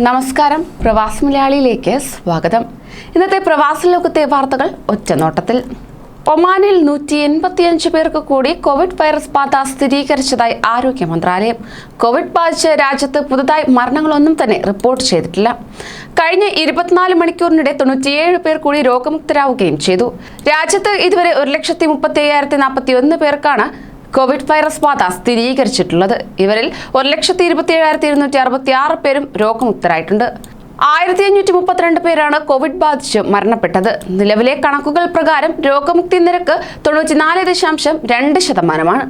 നമസ്കാരം. പ്രവാസ് മലയാളിയിലേക്ക് സ്വാഗതം. ഇന്നത്തെ പ്രവാസ ലോകത്തെ വാർത്തകൾ ഒറ്റനോട്ടത്തിൽ. ഒമാനിൽ നൂറ്റി എൺപത്തിയഞ്ച് പേർക്ക് കൂടി കോവിഡ് വൈറസ് ബാധ സ്ഥിരീകരിച്ചതായി ആരോഗ്യ മന്ത്രാലയം. കോവിഡ് ബാധിച്ച് രാജ്യത്ത് പുതുതായി മരണങ്ങളൊന്നും തന്നെ റിപ്പോർട്ട് ചെയ്തിട്ടില്ല. കഴിഞ്ഞ ഇരുപത്തിനാല് മണിക്കൂറിനിടെ തൊണ്ണൂറ്റിയേഴ് പേർ കൂടി രോഗമുക്തരാവുകയും ചെയ്തു. രാജ്യത്ത് ഇതുവരെ ഒരു ലക്ഷത്തി മുപ്പത്തി അയ്യായിരത്തി നാൽപ്പത്തി ഒന്ന് പേർക്കാണ് കോവിഡ് വൈറസ് ബാധ സ്ഥിരീകരിച്ചിട്ടുള്ളത്. ഇവരിൽ ഒരു ലക്ഷത്തി ഇരുപത്തി ഏഴായിരത്തി ഇരുന്നൂറ്റി അറുപത്തി ആറ് പേരും രോഗമുക്തരായിട്ടുണ്ട്. ആയിരത്തി അഞ്ഞൂറ്റി മുപ്പത്തിരണ്ട് പേരാണ് കോവിഡ് ബാധിച്ച് മരണപ്പെട്ടത്. നിലവിലെ കണക്കുകൾ പ്രകാരം രോഗമുക്തി നിരക്ക് തൊണ്ണൂറ്റിനാല് ദശാംശം രണ്ട് ശതമാനമാണ്.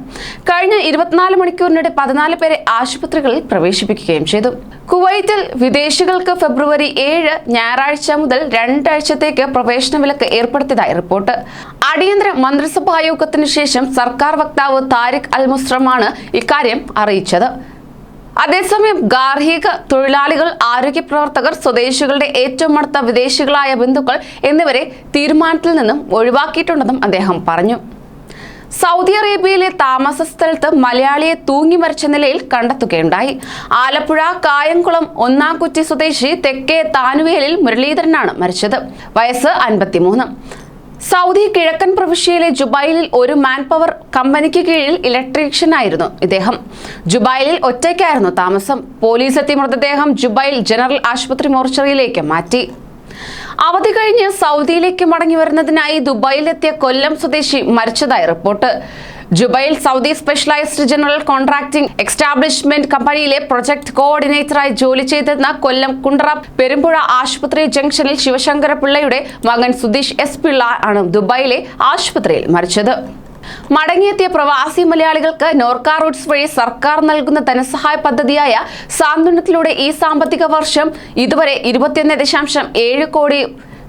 കഴിഞ്ഞ ഇരുപത്തിനാല് മണിക്കൂറിനിടെ പതിനാല് പേരെ ആശുപത്രികളിൽ പ്രവേശിപ്പിക്കുകയും ചെയ്തു. കുവൈറ്റിൽ വിദേശികൾക്ക് ഫെബ്രുവരി ഏഴ് ഞായറാഴ്ച മുതൽ രണ്ടാഴ്ചത്തേക്ക് പ്രവേശന വിലക്ക് ഏർപ്പെടുത്തിയതായി റിപ്പോർട്ട്. അടിയന്തര മന്ത്രിസഭാ യോഗത്തിന് ശേഷം സർക്കാർ വക്താവ് താരിഖ് അൽ മുസ്രമാണ് ഇക്കാര്യം അറിയിച്ചത്. അതേസമയം ഗാർഹിക തൊഴിലാളികൾ ആരോഗ്യ പ്രവർത്തകർ സ്വദേശികളുടെ ഏറ്റവും അടുത്ത വിദേശികളായ ബന്ധുക്കൾ എന്നിവരെ തീരുമാനത്തിൽ നിന്നും ഒഴിവാക്കിയിട്ടുണ്ടെന്നും അദ്ദേഹം പറഞ്ഞു. സൗദി അറേബ്യയിലെ താമസ സ്ഥലത്ത് മലയാളിയെ തൂങ്ങി മരിച്ച നിലയിൽ കണ്ടെത്തുകയുണ്ടായി. ആലപ്പുഴ കായംകുളം ഒന്നാം കുറ്റി സ്വദേശി തെക്കേ താനുവേലിൽ മുരളീധരനാണ് മരിച്ചത്. വയസ്സ് അൻപത്തിമൂന്ന്. സൗദി കിഴക്കൻ പ്രവിശ്യയിലെ ജുബൈലിൽ ഒരു മാൻ പവർ കമ്പനിക്ക് കീഴിൽ ഇലക്ട്രീഷ്യനായിരുന്നു ഇദ്ദേഹം. ജുബൈലിൽ ഒറ്റയ്ക്കായിരുന്നു താമസം. പോലീസ് എത്തി മൃതദേഹം ജുബൈൽ ജനറൽ ആശുപത്രി മോർച്ചറിയിലേക്ക് മാറ്റി. അവധി കഴിഞ്ഞ് സൗദിയിലേക്ക് മടങ്ങി വരുന്നതിനായി ദുബായിലെത്തിയ കൊല്ലം സ്വദേശി മരിച്ചതായി report. Jubail Saudi specialized general contracting establishment കമ്പനിയിലെ പ്രൊജക്ട് കോർഡിനേറ്ററായി ജോലി ചെയ്തിരുന്ന കൊല്ലം കുണ്ടറ പെരുമ്പുഴ ആശുപത്രി ജംഗ്ഷനിൽ ശിവശങ്കര പിള്ളയുടെ മകൻ സുധീഷ് എസ് പിള്ള ആണ് ദുബായിലെ ആശുപത്രിയിൽ മരിച്ചത്. മടങ്ങിയെത്തിയ പ്രവാസി മലയാളികൾക്ക് നോർക്ക റൂട്ട്സ് വഴി സർക്കാർ നൽകുന്ന ധനസഹായ പദ്ധതിയായ സാന്ത്വനത്തിലൂടെ ഈ സാമ്പത്തിക വർഷം ഇതുവരെ ഇരുപത്തിയൊന്ന് ദശാംശം ഏഴ് കോടി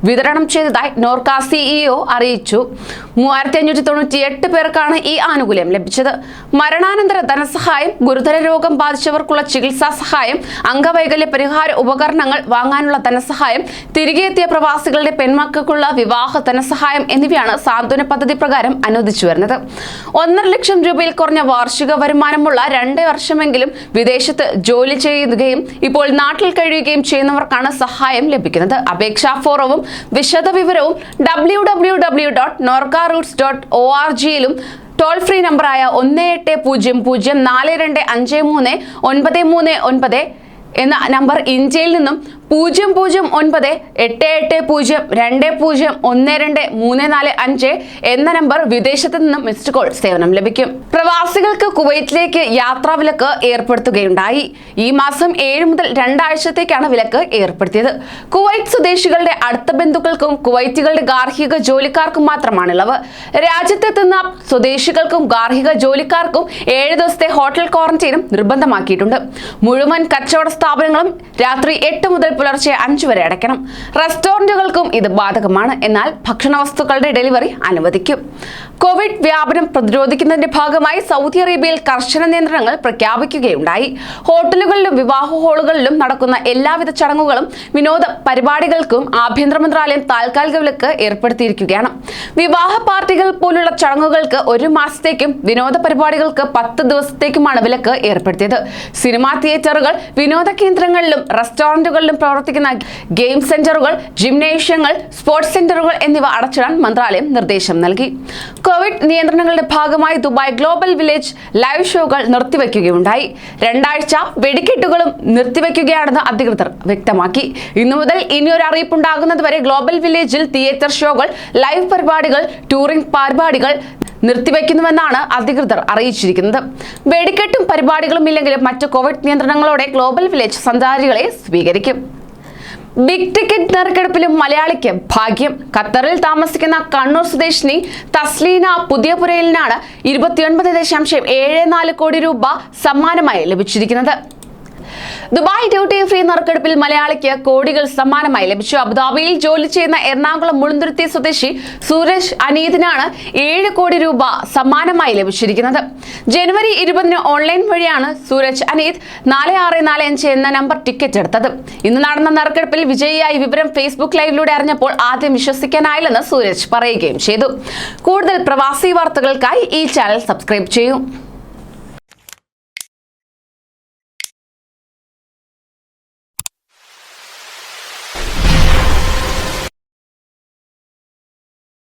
വിതരണം ചെയ്തതായി നോർക്ക സിഇഒ അറിയിച്ചു മൂവായിരത്തി അഞ്ഞൂറ്റി തൊണ്ണൂറ്റി എട്ട് പേർക്കാണ് ഈ ആനുകൂല്യം ലഭിച്ചത്. മരണാനന്തര ധനസഹായം ഗുരുതര രോഗം ബാധിച്ചവർക്കുള്ള ചികിത്സാ സഹായം അംഗവൈകല്യ പരിഹാര ഉപകരണങ്ങൾ വാങ്ങാനുള്ള ധനസഹായം തിരികെ എത്തിയ പ്രവാസികളുടെ പെൺമക്കൾക്കുള്ള വിവാഹ ധനസഹായം എന്നിവയാണ് സാന്ത്വന പദ്ധതി പ്രകാരം അനുവദിച്ചു വരുന്നത്. ഒന്നര ലക്ഷം രൂപയിൽ കുറഞ്ഞ വാർഷിക വരുമാനമുള്ള രണ്ട് വർഷമെങ്കിലും വിദേശത്ത് ജോലി ചെയ്യുകയും ഇപ്പോൾ നാട്ടിൽ കഴിയുകയും ചെയ്യുന്നവർക്കാണ് സഹായം ലഭിക്കുന്നത്. അപേക്ഷാ ഫോറവും വിശദവിവരവും W W W dot Norka roots dot O R ജിയിലും toll free നമ്പറായ ഒന്ന് എട്ട് പൂജ്യം പൂജ്യം നാല് രണ്ട് അഞ്ച് മൂന്ന് ഒൻപത് മൂന്ന് ഒൻപത് എന്ന നമ്പർ ഇന്ത്യയിൽ നിന്നും പൂജ്യം പൂജ്യം ഒൻപത് എട്ട് എട്ട് പൂജ്യം രണ്ട് പൂജ്യം ഒന്ന് രണ്ട് മൂന്ന് നാല് അഞ്ച് എന്ന നമ്പർ വിദേശത്ത് നിന്നും മിസ്ഡ് കോൾ സേവനം ലഭിക്കും. പ്രവാസികൾക്ക് കുവൈറ്റിലേക്ക് യാത്രാ വിലക്ക് ഏർപ്പെടുത്തുകയുണ്ടായി. ഈ മാസം ഏഴ് മുതൽ രണ്ടാഴ്ചത്തേക്കാണ് വിലക്ക് ഏർപ്പെടുത്തിയത്. കുവൈറ്റ് സ്വദേശികളുടെ അടുത്ത ബന്ധുക്കൾക്കും കുവൈറ്റുകളുടെ ഗാർഹിക ജോലിക്കാർക്കും മാത്രമാണ് ഇളവ് രാജ്യത്തെത്തുന്ന സ്വദേശികൾക്കും ഗാർഹിക ജോലിക്കാർക്കും ഏഴ് ദിവസത്തെ ഹോട്ടൽ ക്വാറന്റൈനും നിർബന്ധമാക്കിയിട്ടുണ്ട്. മുഴുവൻ കച്ചവട സ്ഥാപനങ്ങളും രാത്രി എട്ട് മുതൽ പുലർച്ചെ അഞ്ചു വരെ അടയ്ക്കണം. റെസ്റ്റോറന്റുകൾക്കും ഇത് ബാധകമാണ്. എന്നാൽ ഭക്ഷണ വസ്തുക്കളുടെ ഡെലിവറി അനുവദിക്കും. കോവിഡ് വ്യാപനം പ്രതിരോധിക്കുന്നതിന്റെ ഭാഗമായി സൗദി അറേബ്യയിൽ കർശന നിയന്ത്രണങ്ങൾ പ്രഖ്യാപിക്കുകയുണ്ടായി. ഹോട്ടലുകളിലും വിവാഹ ഹാളുകളിലും നടക്കുന്ന എല്ലാവിധ ചടങ്ങുകളും വിനോദ പരിപാടികൾക്കും ആഭ്യന്തര മന്ത്രാലയം താൽക്കാലിക വിലക്ക് ഏർപ്പെടുത്തിയിരിക്കുകയാണ്. വിവാഹ പാർട്ടികൾ പോലുള്ള ചടങ്ങുകൾക്ക് ഒരു മാസത്തേക്കും വിനോദ പരിപാടികൾക്ക് പത്ത് ദിവസത്തേക്കുമാണ് വിലക്ക് ഏർപ്പെടുത്തിയത്. സിനിമാ തിയേറ്ററുകൾ വിനോദ കേന്ദ്രങ്ങളിലും റെസ്റ്റോറന്റുകളിലും പ്രവർത്തിക്കുന്ന ഗെയിം സെന്ററുകൾ ജിംനേഷ്യങ്ങൾ സ്പോർട്സ് സെന്ററുകൾ എന്നിവ അടച്ചിടാൻ മന്ത്രാലയം നിർദ്ദേശം നൽകി. കോവിഡ് നിയന്ത്രണങ്ങളുടെ ഭാഗമായി ദുബായ് ഗ്ലോബൽ വില്ലേജ് ലൈവ് ഷോകൾ നിർത്തിവെക്കുകയുണ്ടായി. രണ്ടാഴ്ച വെടിക്കെട്ടുകളും നിർത്തിവെക്കുകയാണെന്ന് അധികൃതർ വ്യക്തമാക്കി. ഇന്നു മുതൽ ഇനിയൊരു അറിയിപ്പുണ്ടാകുന്നതുവരെ ഗ്ലോബൽ വില്ലേജിൽ തിയേറ്റർ ഷോകൾ ലൈവ് പരിപാടികൾ ടൂറിംഗ് പരിപാടികൾ നിർത്തിവെക്കുന്നുവെന്നാണ് അധികൃതർ അറിയിച്ചിരിക്കുന്നത്. വെടിക്കെട്ടും പരിപാടികളും ഇല്ലെങ്കിലും മറ്റ് കോവിഡ് നിയന്ത്രണങ്ങളോടെ ഗ്ലോബൽ വില്ലേജ് സഞ്ചാരികളെ സ്വീകരിക്കും. ബിഗ് ടിക്കറ്റ് നറുക്കെടുപ്പിലും മലയാളിക്ക് ഭാഗ്യം. ഖത്തറിൽ താമസിക്കുന്ന കണ്ണൂർ സ്വദേശിനി തസ്ലീന പുതിയപുരയിലിനാണ് ഇരുപത്തിയൊൻപത് ദശാംശം ഏഴ് നാല് കോടി രൂപ സമ്മാനമായി ലഭിച്ചിരിക്കുന്നത്. ദുബായ് ഡ്യൂട്ടി ഫ്രീ നറുക്കെടുപ്പിൽ മലയാളിക്ക് കോടികൾ സമ്മാനമായി ലഭിച്ചു. അബുദാബിയിൽ ജോലി ചെയ്യുന്ന എറണാകുളം മുളുന്തുരുത്തി സ്വദേശി സുരേഷ് അനീതിനാണ് ഏഴ് കോടി രൂപ സമ്മാനമായി ലഭിച്ചിരിക്കുന്നത്. ജനുവരി ഇരുപതിന് ഓൺലൈൻ വഴിയാണ് സൂരജ് അനീത് നാല് ആറ് നാല് അഞ്ച് എന്ന നമ്പർ ടിക്കറ്റ് എടുത്തത്. ഇന്ന് നടന്ന നറുക്കെടുപ്പിൽ വിജയിയായി വിവരം ഫേസ്ബുക്ക് ലൈവിലൂടെ അറിഞ്ഞപ്പോൾ ആദ്യം വിശ്വസിക്കാനായില്ലെന്ന് സൂരജ് പറയുകയും ചെയ്തു. കൂടുതൽ പ്രവാസി വാർത്തകൾക്കായി ഈ ചാനൽ സബ്സ്ക്രൈബ് ചെയ്യൂ.